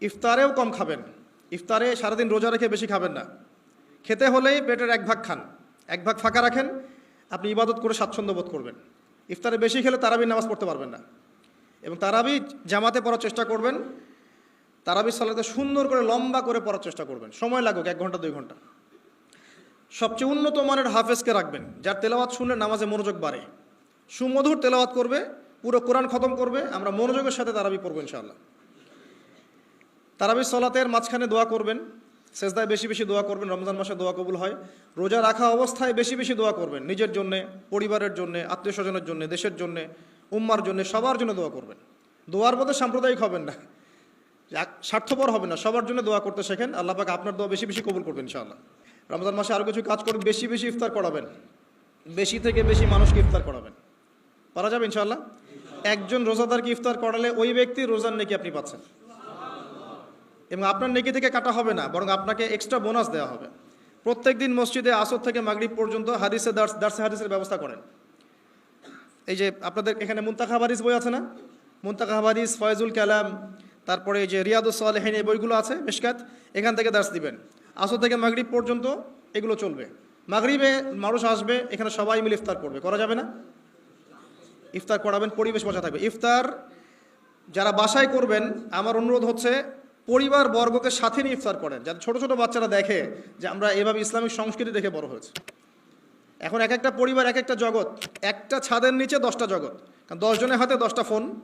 ইফতারেও কম খাবেন। ইফতারে সারাদিন রোজা রেখে বেশি খাবেন না। খেতে হলেই পেটের এক ভাগ খান। এক ভাগ ফাঁকা রাখেন, আপনি ইবাদত করে স্বাচ্ছন্দ্য বোধ করবেন। ইফতারে বেশি খেলে তারাবি নামাজ পড়তে পারবেন না। এবং তারাবি জামাতে পড়ার চেষ্টা করবেন তারাবি সালাতে সুন্দর করে লম্বা করে পড়ার চেষ্টা করবেন। সময় লাগুক, এক ঘণ্টা, দুই ঘণ্টা। সবচেয়ে উন্নত মানের হাফেজকে রাখবেন, যার তেলাওয়াত শুনলে নামাজে মনোযোগ বাড়ে। সুমধুর তেলাওয়াত করবে, পুরো কোরআন খতম করবে, আমরা মনোযোগের সাথে তারাবি পড়ব ইনশাআল্লাহ। তারাবি সলাতের মাঝখানে দোয়া করবেন, সেজদায় বেশি বেশি দোয়া করবেন, রমজান মাসে দোয়া কবুল হয়। রোজা রাখা অবস্থায় বেশি বেশি দোয়া করবেন, নিজের জন্যে, পরিবারের জন্যে আত্মীয় স্বজনের জন্য, দেশের জন্যে, উম্মার জন্য, সবার জন্য দোয়া করবেন। দোয়ার মধ্যে সাম্প্রদায়িক হবেন না স্বার্থপর হবে না, সবার জন্য দোয়া করতে শেখেন। আল্লাহ পাক আপনার দোয়া বেশি বেশি কবুল করবেন, ইনশাআল্লাহ। রমজান মাসে আরও কিছু কাজ করবেন বেশি বেশি ইফতার করাবেন। বেশি থেকে বেশি মানুষকে ইফতার করাবেন। পারা যাবে, ইনশাআল্লাহ? একজন রোজাদারকে ইফতার করালে ওই ব্যক্তি রোজার নেকি আপনি পাচ্ছেন। এবং আপনার নেকি থেকে কাটা হবে না, বরং আপনাকে এক্সট্রা বোনাস দেওয়া হবে। প্রত্যেক দিন মসজিদে আসর থেকে মাগরিব পর্যন্ত হাদিসে দার্স, দার্সে হাদিসের ব্যবস্থা করেন। এই যে আপনাদের এখানে মুন্তাখা হাদিস বই আছে না? মুন্তাখা হাদিস, ফয়জুল কালাম, তারপরে এই যে রিয়াদুস সালেহিন এই বইগুলো আছে, মেশকাত, এখান থেকে দার্স দিবেন। আসর থেকে মাগরিব পর্যন্ত এগুলো চলবে। মাগরিবে মানুষ আসবে, এখানে সবাই মিলে ইফতার করবে। করা যাবে না? ইফতার করাবেন, পরিবেশ বসা থাকবে। ইফতার যারা বাসায় করবেন, আমার অনুরোধ হচ্ছে পরিবার বর্গকে সাথে নিয়ে ইফতার করেন। যাতে ছোট ছোট বাচ্চারা দেখে যে আমরা এভাবে ইসলামিক সংস্কৃতি দেখে বড় হয়েছে। এখন এক একটা পরিবার, এক একটা জগৎ, একটা ছাদের নিচে দশটা জগৎ। কারণ দশজনের হাতে দশটা ফোন,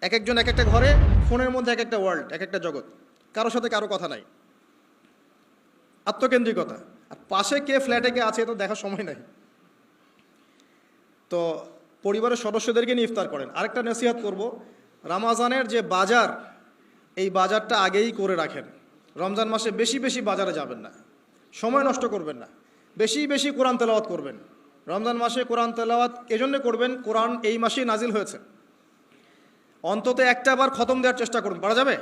এক একজন এক একটা ঘরে, ফোনের মধ্যে এক একটা ওয়ার্ল্ড এক একটা জগৎ। কারোর সাথে কারও কথা নাই। আত্মকেন্দ্রিকতা। আর পাশে কে ফ্ল্যাটে কে আছে তো দেখার সময় নাই। তো পরিবারের সদস্যদেরকে নিয়ে ইফতার করেন। আরেকটা নসিহাত করব, রামাজানের যে বাজার এই বাজারটা আগেই করে রাখেন। রমজান মাসে বেশি বেশি বাজারে যাবেন না। সময় নষ্ট করবেন না। বেশি বেশি কোরআন তেলাওয়াত করবেন। রমজান মাসে কোরআন তেলাওয়াত এজন্য করবেন, কোরআন এই মাসেই নাজিল হয়েছে। অন্তত একটা বার খতম দেওয়ার চেষ্টা করুন। পারা যাবে?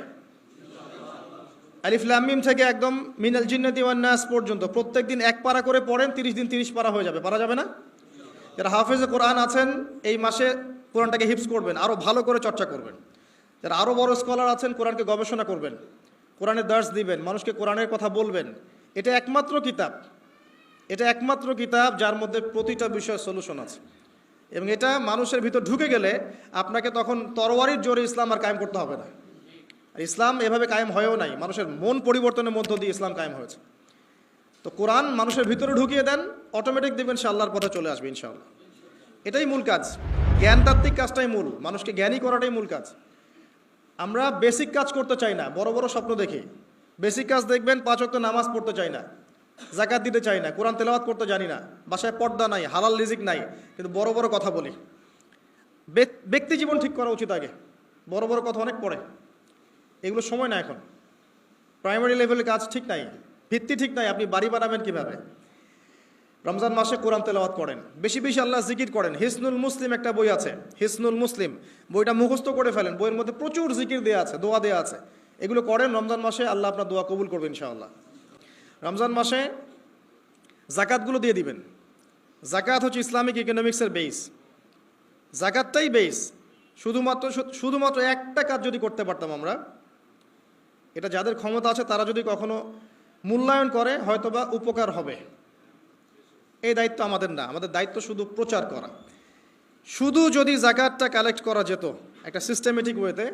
আলিফ লামিম থেকে একদম মিনাল জিন্নাতি ওয়ান নাস পর্যন্ত প্রত্যেক দিন এক পারা করে পড়েন, তিরিশ দিন তিরিশ পারা হয়ে যাবে। পারা যাবে না? যারা হাফেজে কোরআন আছেন, এই মাসে কোরআনটাকে হিপস করবেন আরও ভালো করে চর্চা করবেন। যারা আরও বড় স্কলার আছেন, কোরআনকে গবেষণা করবেন কোরআনের দার্স দিবেন, মানুষকে কোরআনের কথা বলবেন। এটা একমাত্র কিতাব। এটা একমাত্র কিতাব যার মধ্যে প্রতিটা বিষয়ে সলিউশন আছে। এবং এটা মানুষের ভিতর ঢুকে গেলে আপনাকে তখন তরওয়ারির জোরে ইসলাম আর কায়েম করতে হবে না। ইসলাম এভাবে কায়েম হয়েও নাই। মানুষের মন পরিবর্তনের মধ্য দিয়ে ইসলাম কায়েম হয়েছে। তো কোরআন মানুষের ভিতরে ঢুকিয়ে দেন অটোমেটিক দেখবেন সে আল্লাহর পথে চলে আসবে ইনশাআল্লাহ। এটাই মূল কাজ। জ্ঞানতাত্ত্বিক কাজটাই মূল। মানুষকে জ্ঞানী করাটাই মূল কাজ। আমরা বেসিক কাজ করতে চাই না, বড় বড় স্বপ্ন দেখি। বেসিক কাজ দেখবেন, পাঁচ ওয়াক্ত নামাজ পড়তে চাই না, জাকাত দিতে চাই না, কোরআন তেলাওয়াত করতে জানি না, বাসায় পর্দা নাই, হালাল রিজিক নাই, কিন্তু বড় বড় কথা বলি। ব্যক- ব্যক্তি জীবন ঠিক করা উচিত আগে, বড় বড় কথা অনেক পড়ে। এগুলো সময় না এখন। প্রাইমারি লেভেলের কাজ ঠিক নাই, ভিত্তি ঠিক নাই, আপনি বাড়ি বানাবেন কীভাবে? রমজান মাসে কোরআন তেলাওয়াত করেন। বেশি বেশি আল্লাহ জিকির করেন। হিসনুল মুসলিম একটা বই আছে। হিসনুল মুসলিম। বইটা মুখস্থ করে ফেলেন। বইয়ের মধ্যে প্রচুর জিকির দেওয়া আছে, দোয়া দেওয়া আছে। এগুলো করেন, রমজান মাসে আল্লাহ আপনার দোয়া কবুল করবেন ইনশাআল্লাহ। রমজান মাসে জাকাতগুলো দিয়ে দিবেন। জাকাত হচ্ছে ইসলামিক ইকোনমিক্সের বেস জাকাতটাই বেস শুধুমাত্র শুধুমাত্র একটা কাজ যদি করতে পারতাম আমরা, এটা যাদের ক্ষমতা আছে তারা যদি কখনো মূল্যায়ন করে, হয়তোবা উপকার হবে। এই দায়িত্ব আমাদের না, আমাদের দায়িত্ব শুধু প্রচার করা। শুধু যদি জাকাতটা কালেক্ট করা যেত, একটা সিস্টেমেটিক ওয়েতে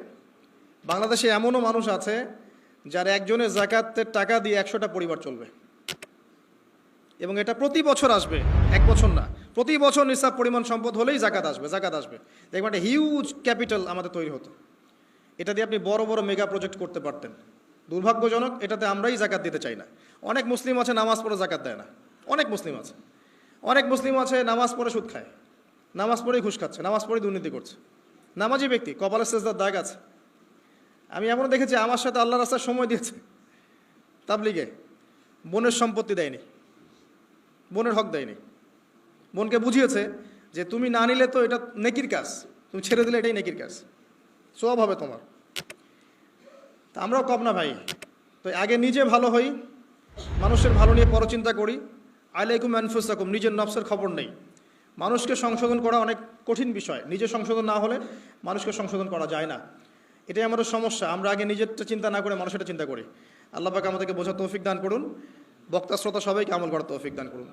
বাংলাদেশে এমনও মানুষ আছে যার একজনের জাকাতের টাকা দিয়ে একশোটা পরিবার চলবে। এবং এটা প্রতি বছর আসবে, এক বছর না, প্রতি বছর নিসাব পরিমাণ সম্পদ হলেই জাকাত আসবে জাকাত আসবে। দেখবেন একটা হিউজ ক্যাপিটাল আমাদের তৈরি হতো। এটা দিয়ে আপনি বড় বড় মেগা প্রজেক্ট করতে পারতেন। দুর্ভাগ্যজনক এটাতে আমরাই জাকাত দিতে চাই না। অনেক মুসলিম আছে, নামাজ পড়ে জাকাত দেয় না। অনেক মুসলিম আছে। অনেক মুসলিম আছে, নামাজ পড়ে সুদ খায়, নামাজ পড়েই ঘুষ খাচ্ছে, নামাজ পড়েই দুর্নীতি করছে। নামাজি ব্যক্তি কপালের শেষদার দাগ আছে। আমি এমনও দেখেছি, আমার সাথে আল্লাহ রাস্তার সময় দিয়েছে। তাবলিগে বোনের সম্পত্তি দেয়নি, বোনের হক দেয়নি। বোনকে বুঝিয়েছে যে তুমি না নিলে তো এটা নেকির কাজ, তুমি ছেড়ে দিলে এটাই নেকির কাজ। সব হবে তোমার। তা আমরাও কম না ভাই। তো আগে নিজে ভালো হই, মানুষের ভালো নিয়ে পরচিন্তা করি। আলাইকুম আনফুসাকুম, নিজের নফসের খবর নেই। মানুষকে সংশোধন করা অনেক কঠিন বিষয়। নিজে সংশোধন না হলে মানুষকে সংশোধন করা যায় না। এটাই আমাদের সমস্যা। আমরা আগে নিজেরটা চিন্তা না করে মানুষেরটা চিন্তা করি। আল্লাহ পাকে আমাদেরকে বোঝা তৌফিক দান করুন। বক্তা, শ্রোতা সবাইকে আমল করার তৌফিক দান করুন।